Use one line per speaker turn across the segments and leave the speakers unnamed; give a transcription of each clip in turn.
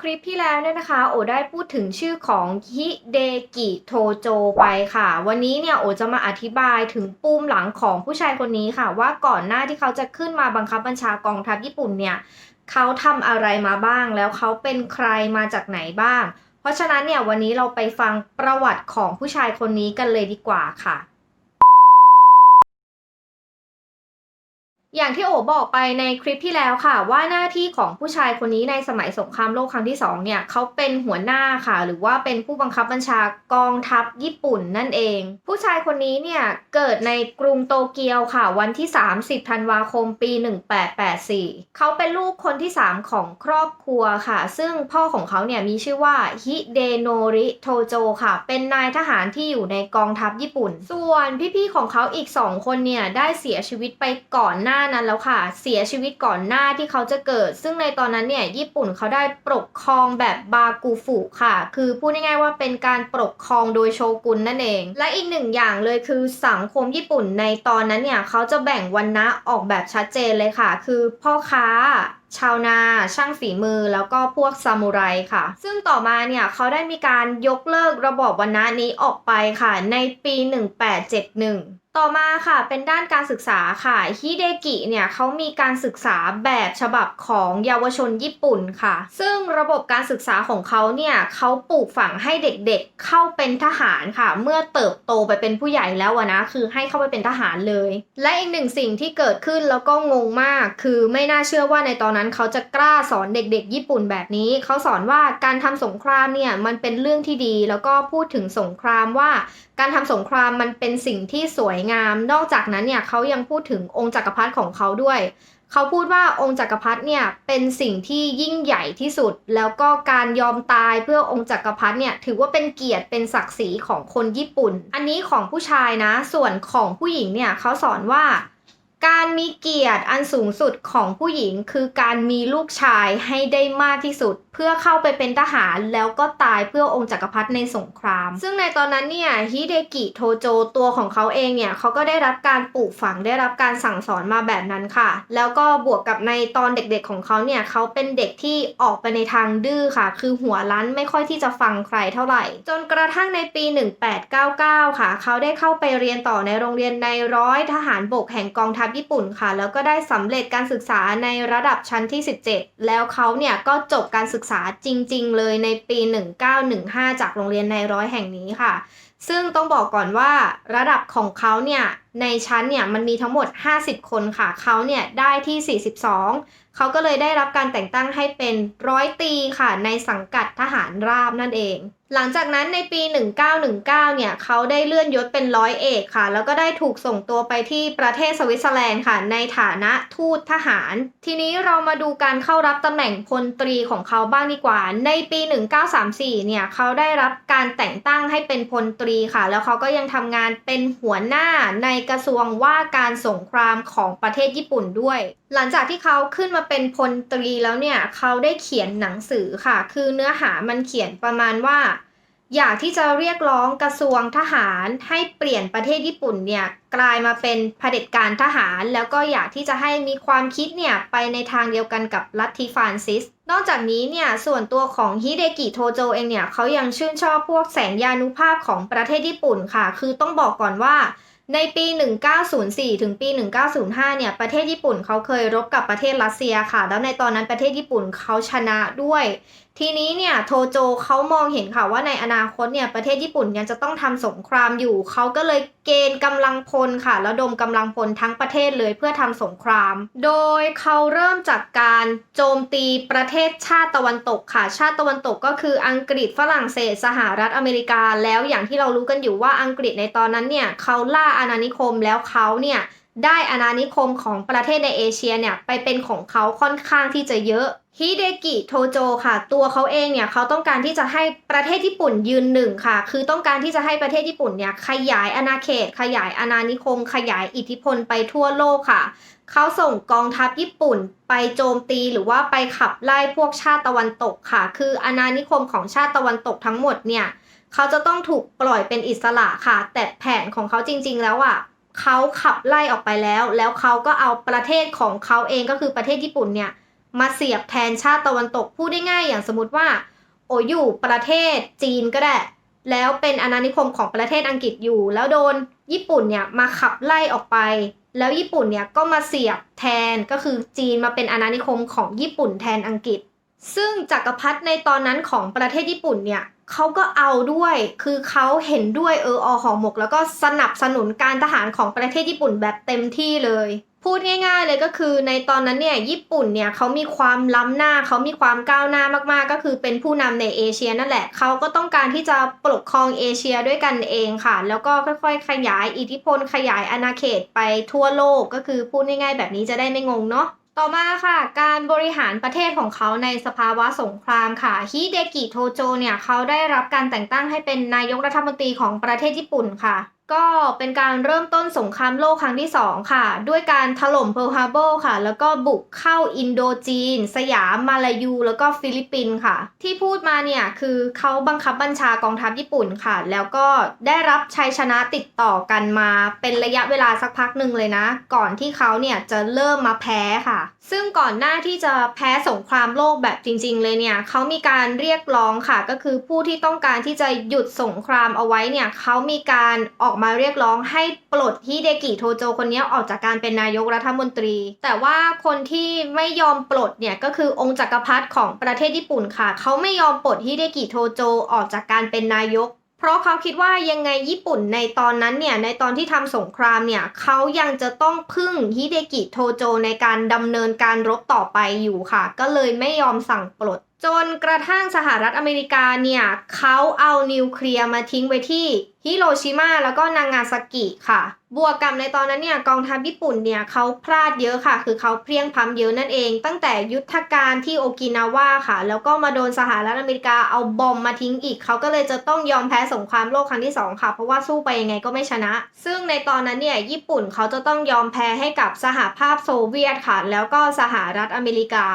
คลิปที่แล้วเนี่ยนะคะ โอได้พูดถึงชื่อของฮิเดกิโทโจไปค่ะ วันนี้เนี่ยโอจะมาอธิบายถึงปูมหลังของผู้ชายคนนี้ค่ะ ว่าก่อนหน้าที่เขาจะขึ้นมาบังคับบัญชากองทัพญี่ปุ่นเนี่ยเขาทำอะไรมาบ้าง แล้วเขาเป็นใครมาจากไหนบ้าง เพราะฉะนั้นเนี่ยวันนี้เราไปฟังประวัติของผู้ชายคนนี้กันเลยดีกว่าค่ะ อย่างที่โอบอกไปในคลิปที่แล้วค่ะ ว่าหน้าที่ของผู้ชายคนนี้ในสมัยสงครามโลกครั้งที่สองเนี่ยเขาเป็นหัวหน้าค่ะ หรือว่าเป็นผู้บังคับบัญชากองทัพญี่ปุ่นนั่นเอง ผู้ชายคนนี้เนี่ยเกิดในกรุงโตเกียวค่ะ วันที่ 30ธันวาคมปี 1884 เขาเป็นลูกคนที่ 3 ของครอบครัวค่ะ ซึ่งพ่อของเขาเนี่ยมีชื่อว่าฮิเดโนริโทโจค่ะ เป็นนายทหารที่อยู่ในกองทัพญี่ปุ่น ส่วนพี่ๆของเขาอีก 2 คนเนี่ยได้เสียชีวิตไปก่อนหน้านั้นแล้วค่ะ เสียชีวิตก่อนหน้าที่เขาจะเกิด ซึ่งในตอนนั้นเนี่ยญี่ปุ่นเขาได้ปกครองแบบบากูฟุค่ะ คือพูดง่ายๆว่าเป็นการปกครองโดยโชกุนนั่นเอง และอีกหนึ่งอย่างเลยคือสังคมญี่ปุ่นในตอนนั้นเนี่ยเขาจะแบ่งวรรณะออกแบบชัดเจนเลยค่ะ คือพ่อค้า ชาวนาช่างฝีมือแล้วก็พวกซามูไรค่ะ ซึ่งต่อมาเนี่ยเขาได้มีการยกเลิกระบอบวรรณะนี้ออกไปค่ะ ในปี 1871 ต่อมาค่ะเป็นด้านการศึกษาค่ะฮิเดกิเนี่ยเขามีการศึกษาแบบฉบับของเยาวชนญี่ปุ่นค่ะ ซึ่งระบบการศึกษาของเขาเนี่ยเขาปลูกฝังให้เด็กๆเข้าเป็นทหารค่ะ เมื่อเติบโตไปเป็นผู้ใหญ่แล้วนะคือให้เข้าไปเป็นทหารเลย และอีกหนึ่งสิ่งที่เกิดขึ้นแล้วก็งงมากคือไม่น่าเชื่อว่าในตอนนั้นเขาจะกล้าสอนเด็กๆ ญี่ปุ่นแบบนี้ เขาสอนว่าการทำสงครามเนี่ยมันเป็นเรื่องที่ดี แล้วก็พูดถึงสงครามว่า การทำสงครามมันเป็นสิ่งที่สวยงาม นอกจากนั้นเนี่ยเขายังพูดถึงองค์จักรพรรดิของเขาด้วยเขาพูดว่าองค์จักรพรรดิเนี่ยเป็นสิ่งที่ยิ่งใหญ่ที่สุด แล้วก็การยอมตายเพื่อองค์จักรพรรดิเนี่ยถือว่าเป็นเกียรติเป็นศักดิ์ศรีของคนญี่ปุ่น อันนี้ของผู้ชายนะ ส่วนของผู้หญิงเนี่ยเขาสอนว่า การมีเกียรติอันสูงสุดของผู้หญิงคือการมีลูกชายให้ได้มากที่สุด เพื่อเข้าไปเป็นทหารแล้วก็ตายเพื่อองค์จักรพรรดิในสงคราม ซึ่งในตอนนั้นเนี่ยฮิเดกิโทโจตัวของเขาเองเนี่ยเขาก็ได้รับการปลูกฝังได้รับการสั่งสอนมาแบบนั้นค่ะ แล้วก็บวกกับในตอนเด็กๆของเขาเนี่ยเขาเป็นเด็กที่ออกไปในทางดื้อค่ะ คือหัวรั้นไม่ค่อยที่จะฟังใครเท่าไหร่ จนกระทั่งในปี 1899 ค่ะ เขาได้เข้าไปเรียนต่อในโรงเรียนในร้อยทหารบกแห่งกองทัพญี่ปุ่นค่ะ แล้วก็ได้สำเร็จการศึกษาในระดับชั้นที่ 17 แล้วเขาเนี่ยก็จบการศึกษาจริง ๆ เลยในปี 1915 จากโรงเรียนในร้อยแห่งนี้ค่ะ ซึ่งต้องบอกก่อนว่าระดับของเขาเนี่ยในชั้นเนี่ยมันมีทั้งหมด 50 คนค่ะ เขาเนี่ยได้ที่ 42 เขาก็เลยได้รับการแต่งตั้งให้เป็นร้อยตีค่ะ ในสังกัดทหารราบนั่นเอง หลังจากนั้นในปี 1919 เนี่ยเขาได้เลื่อนยศเป็นร้อยเอกค่ะ แล้วก็ได้ถูกส่งตัวไปที่ประเทศสวิตเซอร์แลนด์ค่ะ ในฐานะทูตทหาร ทีนี้เรามาดูการเข้ารับตำแหน่งพลตรีของเขาบ้างดีกว่า ในปี 1934 เนี่ยเขาได้รับการแต่งตั้งให้เป็นพลตรีค่ะ แล้วเขาก็ยังทำงานเป็นหัวหน้าในกระทรวงว่าการสงครามของประเทศญี่ปุ่นด้วย หลังจากที่เขาขึ้นมาเป็นพลตรีแล้วเนี่ยเขาได้เขียนหนังสือค่ะ คือเนื้อหามันเขียนประมาณว่า อยากที่จะเรียกร้องกระทรวงทหารให้เปลี่ยนประเทศญี่ปุ่นเนี่ยกลายมาเป็นเผด็จการทหาร แล้วก็อยากที่จะให้มีความคิดเนี่ยไปในทางเดียวกันกับลัทธิฟานซิส นอกจากนี้เนี่ยส่วนตัวของฮิเดกิโทโจเองเนี่ยเขายังชื่นชอบพวกแสนยานุภาพของประเทศญี่ปุ่นค่ะ คือต้องบอกก่อนว่าในปี 1904 ถึงปี 1905 เนี่ย ประเทศญี่ปุ่นเขาเคยรบกับประเทศรัสเซียค่ะ แล้วในตอนนั้นประเทศญี่ปุ่นเขาชนะด้วยทีนี้เนี่ยโทโจเขามองเห็นค่ะว่าในอนาคตเนี่ยประเทศญี่ปุ่นยังจะต้องทำสงครามอยู่ เขาก็เลยเกณฑ์กำลังพลค่ะแล้วดมกำลังพลทั้งประเทศเลยเพื่อทำสงคราม โดยเขาเริ่มจากการโจมตีประเทศชาติตะวันตกค่ะ ชาติตะวันตกก็คืออังกฤษฝรั่งเศส สหรัฐอเมริกา แล้วอย่างที่เรารู้กันอยู่ว่าอังกฤษในตอนนั้นเนี่ยเขาล่าอาณานิคมแล้วเขาเนี่ยได้อาณานิคมของประเทศในเอเชียเนี่ยไปเป็นของเขาค่อนข้างที่จะเยอะ ฮิเดกิโทโจค่ะ ตัวเขาเองเนี่ยเขาต้องการที่จะให้ประเทศญี่ปุ่นยืนหนึ่งค่ะ คือต้องการที่จะให้ประเทศญี่ปุ่นเนี่ยขยายอาณาเขต ขยายอาณานิคม ขยายอิทธิพลไปทั่วโลกค่ะเขาส่งกองทัพญี่ปุ่นไปโจมตีหรือว่าไปขับไล่พวกชาติตะวันตกค่ะ คืออาณานิคมของชาติตะวันตกทั้งหมดเนี่ยเขาจะต้องถูกปล่อยเป็นอิสระค่ะ แต่แผนของเขาจริง ๆ แล้วอะเขาขับไล่ออกไปแล้ว แล้วเขาก็เอาประเทศของเขาเองก็คือประเทศญี่ปุ่นเนี่ย มาเสียบแทนชาติตะวันตกพูดได้ง่ายอย่างสมมติว่า โออยู่ประเทศจีนก็ได้ แล้วเป็นอาณานิคมของประเทศอังกฤษอยู่ แล้วโดนญี่ปุ่นเนี่ยมาขับไล่ออกไป แล้วญี่ปุ่นเนี่ยก็มาเสียบแทนก็คือจีนมาเป็นอาณานิคมของญี่ปุ่นแทนอังกฤษ ซึ่งจักรพรรดิในตอนนั้นของประเทศญี่ปุ่นเนี่ยเขาก็เอาด้วย คือเขาเห็นด้วยเอออหอหมก แล้วก็สนับสนุนการทหารของประเทศญี่ปุ่นแบบเต็มที่เลย พูดง่ายๆเลยก็คือในตอนนั้นเนี่ยญี่ปุ่นเนี่ยเขามีความล้ำหน้าเขามีความก้าวหน้ามากๆ ก็คือเป็นผู้นำในเอเชียนั่นแหละเขาก็ต้องการที่จะปกครองเอเชียด้วยกันเองค่ะ แล้วก็ค่อยๆ ขยายอิทธิพลขยายอาณาเขตไปทั่วโลกก็คือพูดง่ายๆ แบบนี้จะได้ไม่งงเนาะต่อมาค่ะ การบริหารประเทศของเขาในสภาวะสงครามค่ะฮิเดกิโทโจเนี่ยเขาได้รับการแต่งตั้งให้เป็นนายกรัฐมนตรีของประเทศญี่ปุ่นค่ะ ก็เป็นการเริ่มต้นสงครามโลกครั้งที่ 2 ค่ะ ด้วยการถล่มเพิร์ลฮาร์เบอร์ค่ะ แล้วก็บุกเข้าอินโดจีน สยามมาลายู แล้วก็ฟิลิปปินส์ค่ะ ที่พูดมาเนี่ยคือเขาบังคับบัญชากองทัพญี่ปุ่นค่ะ แล้วก็ได้รับชัยชนะติดต่อกันมาเป็นระยะเวลาสักพักหนึ่งเลยนะ ก่อนที่เขาเนี่ยจะเริ่มมาแพ้ค่ะ ซึ่งก่อนหน้าที่จะแพ้สงครามโลกแบบจริง ๆ เลยเนี่ยเขามีการเรียกร้องค่ะ ก็คือผู้ที่ต้องการที่จะหยุดสงครามเอาไว้เนี่ยเขามีการออกมาเรียกร้องให้ปลดฮิเดกิโทโจคนนี้ออกจากการเป็นนายกรัฐมนตรี แต่ว่าคนที่ไม่ยอมปลดเนี่ยก็คือองค์จักรพรรดิของประเทศญี่ปุ่นค่ะ เขาไม่ยอมปลดฮิเดกิโทโจออกจากการเป็นนายกเพราะเขาคิดว่ายังไงญี่ปุ่นในตอนนั้นเนี่ยในตอนที่ทำสงครามเนี่ยเขายังจะต้องพึ่งฮิเดกิโทโจในการดำเนินการรบต่อไปอยู่ค่ะ ก็เลยไม่ยอมสั่งปลด จนกระทั่งสหรัฐอเมริกาเนี่ยเขาเอานิวเคลียร์มาทิ้งไว้ที่ฮิโรชิมาแล้วก็นางาซากิค่ะ บวกกับในตอนนั้นเนี่ยกองทัพญี่ปุ่นเนี่ยเขาพลาดเยอะค่ะ คือเขาเพลียงพ้ำเยอะนั่นเอง ตั้งแต่ยุทธการที่โอกินาวาค่ะ แล้วก็มาโดนสหรัฐอเมริกาเอาบอมมาทิ้งอีก เขาก็เลยจะต้องยอมแพ้สงครามโลกครั้งที่ 2 ค่ะ เพราะว่าสู้ไปยังไงก็ไม่ชนะ ซึ่งในตอนนั้นเนี่ยญี่ปุ่นเขาจะต้องยอมแพ้ให้กับสหภาพโซเวียตค่ะ แล้วก็สหรัฐอเมริกา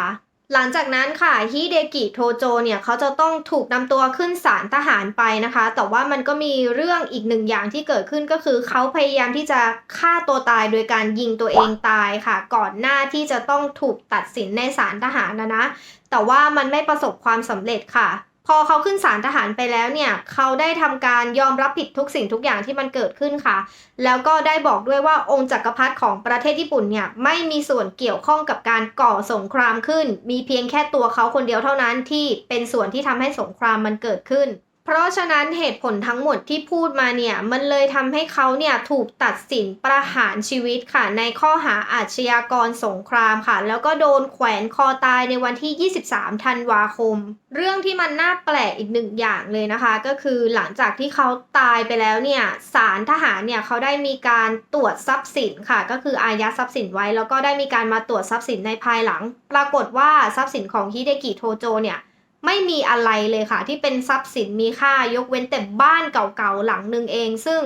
หลังจากนั้นค่ะฮิเดกิโทโจเนี่ยเขาจะต้องถูกนำตัวขึ้นศาลทหารไปนะคะ แต่ว่ามันก็มีเรื่องอีกหนึ่งอย่างที่เกิดขึ้นก็คือเขาพยายามที่จะฆ่าตัวตายโดยการยิงตัวเองตายค่ะ ก่อนหน้าที่จะต้องถูกตัดสินในศาลทหารนะนะ แต่ว่ามันไม่ประสบความสำเร็จค่ะ พอเขาขึ้นศาลทหารไปแล้วเนี่ยเขาได้ทำการยอมรับผิดทุกสิ่งทุกอย่างที่มันเกิดขึ้นค่ะ แล้วก็ได้บอกด้วยว่าองค์จักรพรรดิของประเทศญี่ปุ่นเนี่ยไม่มีส่วนเกี่ยวข้องกับการก่อสงครามขึ้น มีเพียงแค่ตัวเขาคนเดียวเท่านั้นที่เป็นส่วนที่ทำให้สงครามมันเกิดขึ้น เพราะฉะนั้นเหตุผลทั้งหมดที่พูดมาเนี่ยมันเลยทำให้เขาเนี่ยถูกตัดสินประหารชีวิตค่ะ ในข้อหาอาชญากรสงครามค่ะ แล้วก็โดนแขวนคอตายในวันที่ 23 ธันวาคม เรื่องที่มันน่าแปลกอีกหนึ่งอย่างเลยนะคะ ก็คือหลังจากที่เขาตายไปแล้วเนี่ยศาลทหารเนี่ยเขาได้มีการตรวจทรัพย์สินค่ะ ก็คืออายัดทรัพย์สินไว้ แล้วก็ได้มีการมาตรวจทรัพย์สินในภายหลัง ปรากฏว่าทรัพย์สินของฮิเดกิโทโจเนี่ย ไม่มีอะไรเลยค่ะ ที่เป็นทรัพย์สินมีค่ายกเว้นแต่บ้านเก่าๆหลังหนึ่งเอง ซึ่ง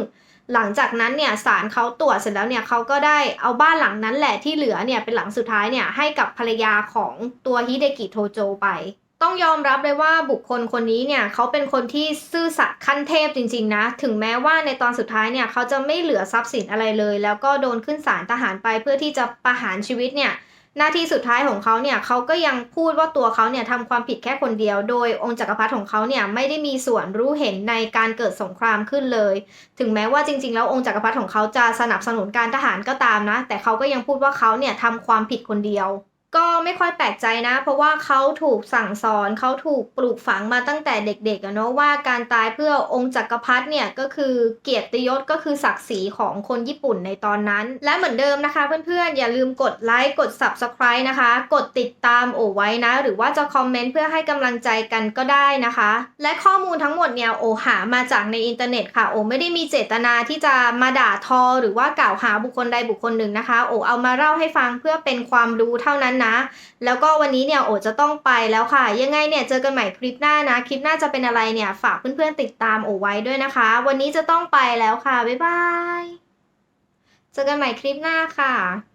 หลังจากนั้นเนี่ยศาลเขาตรวจเสร็จแล้วเนี่ยเขาก็ได้เอาบ้านหลังนั้นแหละที่เหลือเนี่ยเป็นหลังสุดท้ายเนี่ยให้กับภรรยาของตัวฮิเดกิโทโจไป ต้องยอมรับเลยว่าบุคคลคนนี้เนี่ยเขาเป็นคนที่ซื่อสัตย์ขั้นเทพจริงๆนะ ถึงแม้ว่าในตอนสุดท้ายเนี่ยเขาจะไม่เหลือทรัพย์สินอะไรเลย แล้วก็โดนขึ้นศาลทหารไปเพื่อที่จะประหารชีวิตเนี่ย นาทีสุดท้ายของเขาเนี่ยเขาก็ยังพูดว่าตัวเขาเนี่ยทำความผิดแค่คนเดียว โดยองค์จักรพรรดิของเขาเนี่ยไม่ได้มีส่วนรู้เห็นในการเกิดสงครามขึ้นเลย ถึงแม้ว่าจริง ๆ แล้วองค์จักรพรรดิของเขาจะสนับสนุนการทหารก็ตามนะ แต่เขาก็ยังพูดว่าเขาเนี่ยทำความผิดคนเดียว ก็ไม่ค่อยแปลกใจนะ เพราะว่าเขาถูกสั่งสอนเขาถูกปลูกฝังมาตั้งแต่เด็กๆอะเนาะว่าการตายเพื่อองค์จักรพรรดิเนี่ยก็คือเกียรติยศก็คือศักดิ์ศรีของคนญี่ปุ่นในตอนนั้น และเหมือนเดิมนะคะเพื่อนๆ อย่าลืมกดไลค์กด subscribe นะคะ กดติดตามโอไว้นะ หรือว่าจะคอมเมนต์เพื่อให้กำลังใจกันก็ได้นะคะ และข้อมูลทั้งหมดเนี่ยโอหามาจากในอินเทอร์เน็ตค่ะโอไม่ได้มีเจตนาที่จะมาด่าทอ หรือว่ากล่าวหาบุคคลใดบุคคลหนึ่งนะคะ โอเอามาเล่าให้ฟังเพื่อเป็นความรู้เท่านั้นนะ แล้วก็วันนี้เนี่ยโอจะต้องไปแล้วค่ะ ยังไงเนี่ยเจอกันใหม่คลิปหน้านะ คลิปหน้าจะเป็นอะไรเนี่ยฝากเพื่อนๆติดตามโอไว้ด้วยนะคะ วันนี้จะต้องไปแล้วค่ะ บ๊ายบาย เจอกันใหม่คลิปหน้าค่ะ